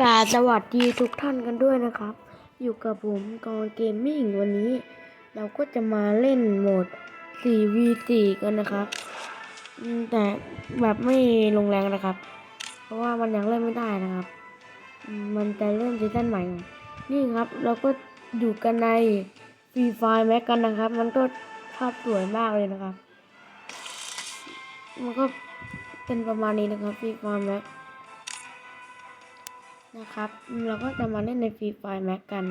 กาสวัสดีทุกท่านกันด้วยนะครับ อยู่กับผมกอนเกมมิ่งวันนี้ เราก็จะมาเล่นโหมด 4v4 กันนะครับ แต่แบบไม่ลงแรงนะครับ เพราะว่ามันยังเล่นไม่ได้นะครับ มันจะเริ่มซีซั่นใหม่ นี่ครับ เราก็อยู่กันในฟรีไฟแม็กกันนะครับ มันก็ภาพสวยมากเลยนะครับ มันก็เป็นประมาณนี้นะครับฟรีไฟแม็ก นะครับ เราก็จะมาเล่นในฟรีไฟแม็กกัน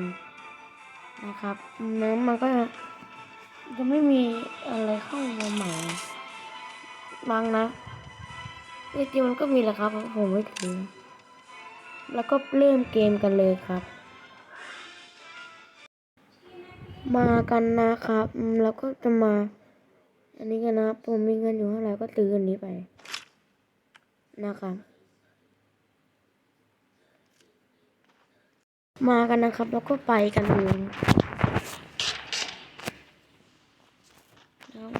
นะครับอืมแล้วมันก็จะไม่มีอะไรเข้ามาใหม่บางนะจริงๆมันก็มีแหละครับผมไม่ถือแล้วก็เริ่มเกมกันเลยครับ มากันนะครับอืมแล้วก็จะมา อันนี้กันนะ ผมมีเงินอยู่เท่าไหร่ก็ซื้ออันนี้ไป นะครับ มากันนะครับ แล้วก็ไปกันเลยแล้ว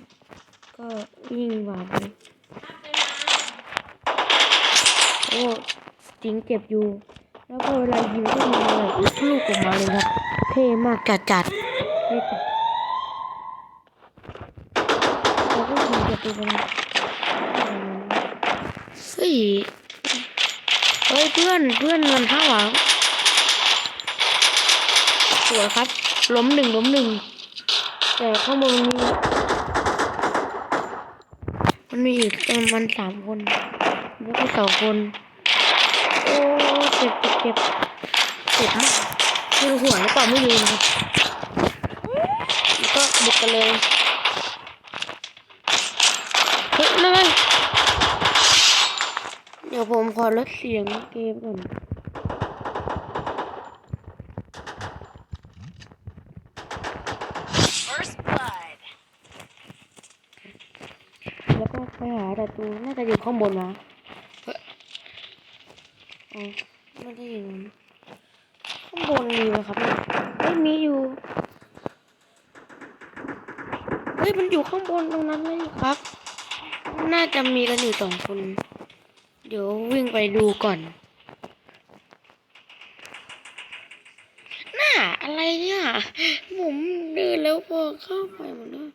ก็วิ่งหวาไปโอ้จริงเจ็บอยู่ แล้วก็เวลายิงก็มีอะไรลูกออกมาเลยครับ เท่มากจัดจัดเท่จัดแล้วก็ยิงเจ็บไปเลยเฮ้ยเฮ้ยเพื่อนเพื่อนมันข้างหลัง สวยครับ ล้มหนึ่งล้มหนึ่งแต่ข้างบนมันมีมันมีอีกประมันสามคนแล้วก็สองคน โอ้เจ็บเจ็บเจ็บเจ็บมากคือหัวหรือเปล่าไม่รู้นะครับก็บุกกันเลยเฮ้ยเลยเดี๋ยวผมขอลดเสียงเกมก่อน First blood. แล้วก็ ไปหาประตูน่าจะอยู่ข้างบนนะเฮ้ยอ๋อไม่ได้อยินข้างบนมีไหมครับไม่มีอยู่เฮ้ยมันอยู่ข้างบนตรงนั้นเลยครับ น่าจะมีกันอยู่สองคน เดี๋ยววิ่งไปดูก่อนน่าอะไรเนี่ยผมเดินแล้วพอเข้าไปหมดแล้ว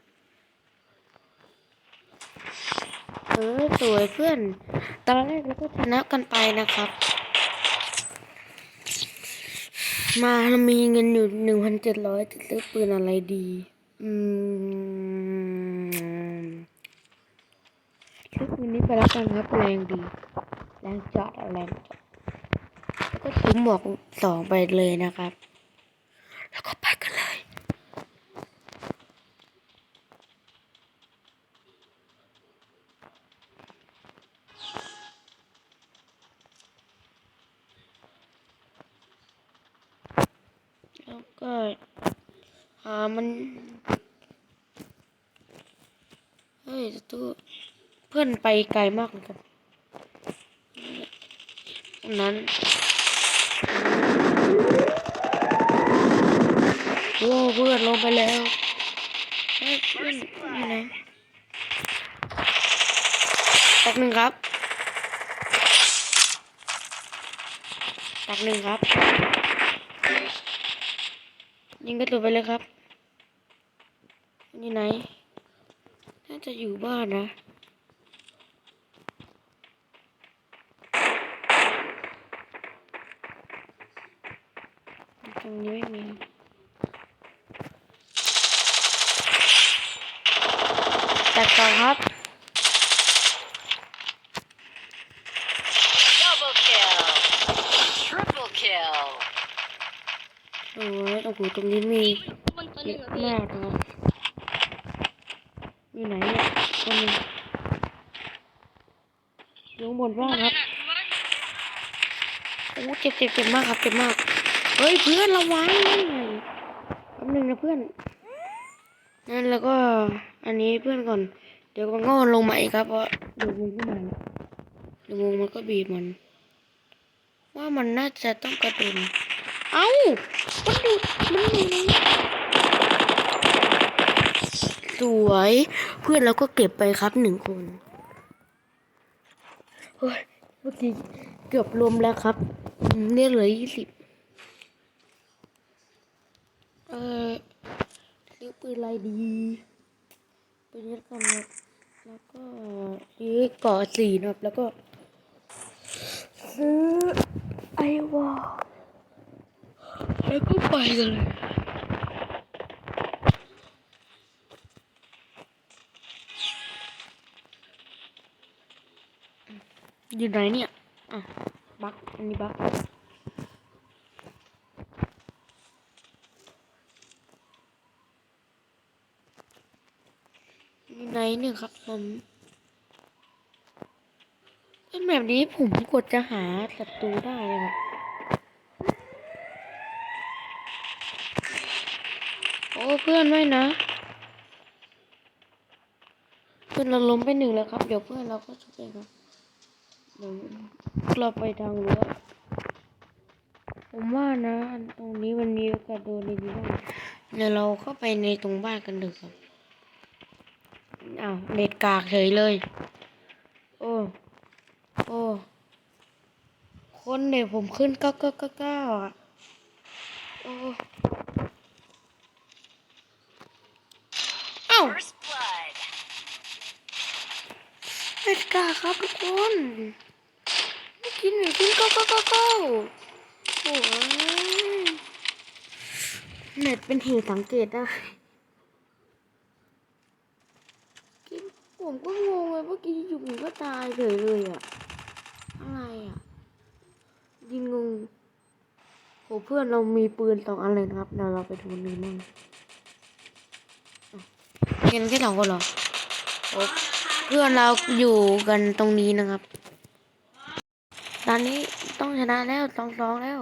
เออสวยเพื่อน ตอนแรกเราก็ชนะกันไปนะครับ มาเรามีเงินอยู่หนึ่งพันเจ็ดร้อยจะซื้อปืนอะไรดี อืมซื้อปืนนี้ไปแล้วกันครับแรงดี แรงจัดอะแรงจัดแล้วก็ซื้อหมวกสองไปเลยนะครับ แล้วก็ไปกันเลย ก็หามัน เฮ้ยตู้เพื่อนไปไกลมากเลยครับตรงนั้นโอ้เพื่อนลงไปแล้วเฮ้ยเพื่อนอยู่ไหนตักหนึ่งครับตักหนึ่งครับ ยิงกระสุนไปเลยครับนี่ไหน น่าจะอยู่บ้านนะตรงนี้ไม่มีแต่ก่อนครับ โอ้ยโอ้โหตรงนี้มีมันตัวหเยนึ่งอะอพี่มากครับอยู่ไหนเนี่ยคนหนึงอยู่ข้างบนบ้างครับ โอ้เจ็บเจ็บเจ็บมากครับเจ็บมาก เฮ้ยเพื่อนระวังไงแป๊บนึงนะเพื่อน นั่นแล้วก็อันนี้เพื่อนก่อน เดี๋ยวมันก็ลงมาอีกครับเพราะเดี๋ยววงก็มาแล้วเดี๋ยวงมันก็บีบมัน ว่ามันน่าจะต้องกระโดุน เอ้ามันดูมันอยู่ในสวยเพื่อนเราก็เก็บไปครับหนึ่งคนเฮ้ยเมื่อกี้เกือบรวมแล้วครับเนี่ยเหลือยี่สิบเออซื้อปืนอะไรดีปืนนี้กันนะแล้วก็ซื้อกาะสีนะครับแล้วก็ซื้อไอวอล แล้วก็ไปกันเลยอยู่ไหนเนี่ย อะ บักอันนี้บักอยู่ไหนเนี่ยครับผมเป็นแบบนี้ผมกดจะหาศัตรูได้เลยครับ โอ้ เพื่อนไม่นะ เพื่อนเราล้มไปหนึ่งแล้วครับ เดี๋ยวเพื่อนเราก็ชุบเองครับเดี๋ยวเราไปทางรั้วผมว่านะ ตรงนี้มันมีโอกาสโดนในนี้ได้เดี๋ยวเราเข้าไปในตรงบ้านกันเถอะครับอ้าวเน็ตกากเฉยเลย โอ้ โอ้ คนเด็กผมขึ้นเก้าเก้าเก้าเก้าอะโอ้ เอ้า First blood. เน็ตกากครับทุกคนเมื่อกี้หนูขึ้นเก้าเก้าเก้าเก้าโอ้ยเน็ตเป็นเหตุสังเกตได้กินผมก็งงเลยเมื่อกี้อยู่ผมก็ตายเลยเลยอะอะไรอะยิงงงโหเพื่อนเรามีปืนสองอันเลยนะครับเดี๋ยวเราไปดูหนึ่งมั่งอะ เห็นแค่สองคนหรอโอเพื่อนเราอยู่กันตรงนี้นะครับ ตอนนี้ต้องชนะแล้วสองสองแล้ว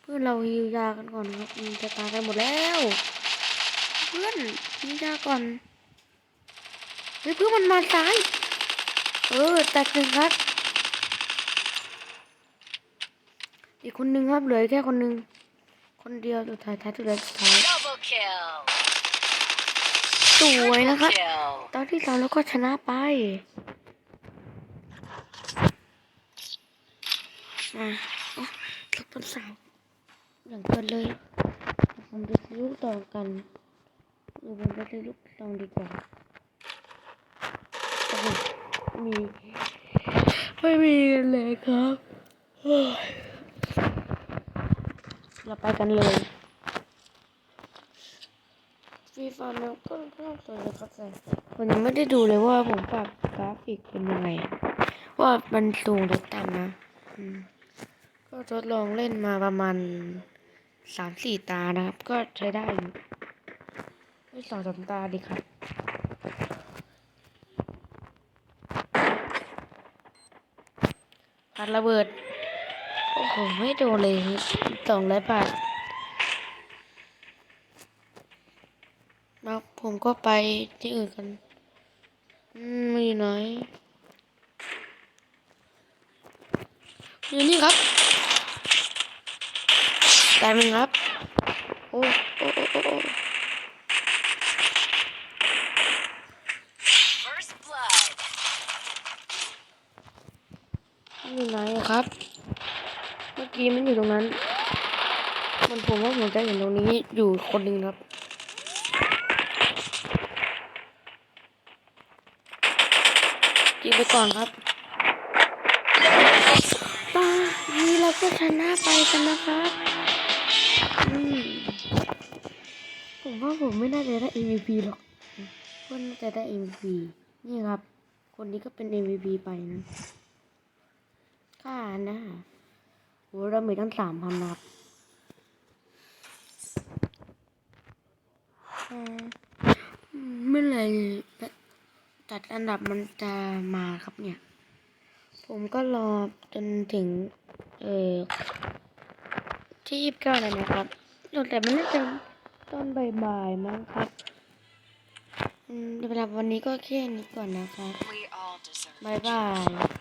เพื่อนเราฮิวยากันก่อนครับจะตายกันหมดแล้ว เพื่อนฮิวยาก่อนเฮ้ยเพื่อนมันมาซ้าย เออแตกหนึ่งครับ อีกคนนึงครับเหลือแค่คนนึงคนเดียวสุดท้ายท้ายสุดท้าย สุดท้าย Double kill. สวยนะครับ Triple kill. ตอนที่สองแล้วก็ชนะไปอะอะลูกต้นสาวอย่างเกินเลย ผมจะซื้อลูกตองกันหรือผมจะซื้อลูกตองดีกว่าโอ้โหมีไม่มีเลยครับเฮ้ยเราไปกันเลย ฟีฟาร์มก็ชอบสวยเลยครับแต่ผมยังไม่ได้ดูเลยว่าผมปรับกราฟิกเป็นยังไง ว่ามันสูงหรือต่ำนะก็ทดลองเล่นมาประมาณสามสี่ตานะครับ ก็ใช้ได้อยู่ไม่สองสามตาดีครับปัดระเบิด โอ้โห ไม่โดนเลยสองร้อยบาทแล้ว ผมก็ไปที่อื่นกัน อืมมาอยู่ไหนอยู่นี่ครับแต่มึงครับ โอ้โอ้โอ้โอ้อ้ First blood. อยู่ไหนครับ เมื่อกี้มันอยู่ตรงนั้น มันผมว่าผมจะเห็นตรงนี้อยู่คนหนึ่งครับ จีบไปก่อนครับตอนนี้เราก็ชนะไปกันนะครับอืมผมว่าผมไม่น่าจะได้ MVP หรอกเพื่อนน่าจะได้ MVP นี่ครับ คนนี้ก็เป็น MVP ไปนะค่านะโหเรามีตั้งสามพันนับเอ่อเมื่อไหร่ จัดอันดับมันจะมาครับเนี่ย ผมก็รอจนถึง เออที่ยี่สิบเก้าเลยนะครับแต่มันน่าจะตอนบ่ายๆมั้งครับอืมสำหรับวันนี้ก็แค่นี้ก่อนนะครับ We all deserve บายบาย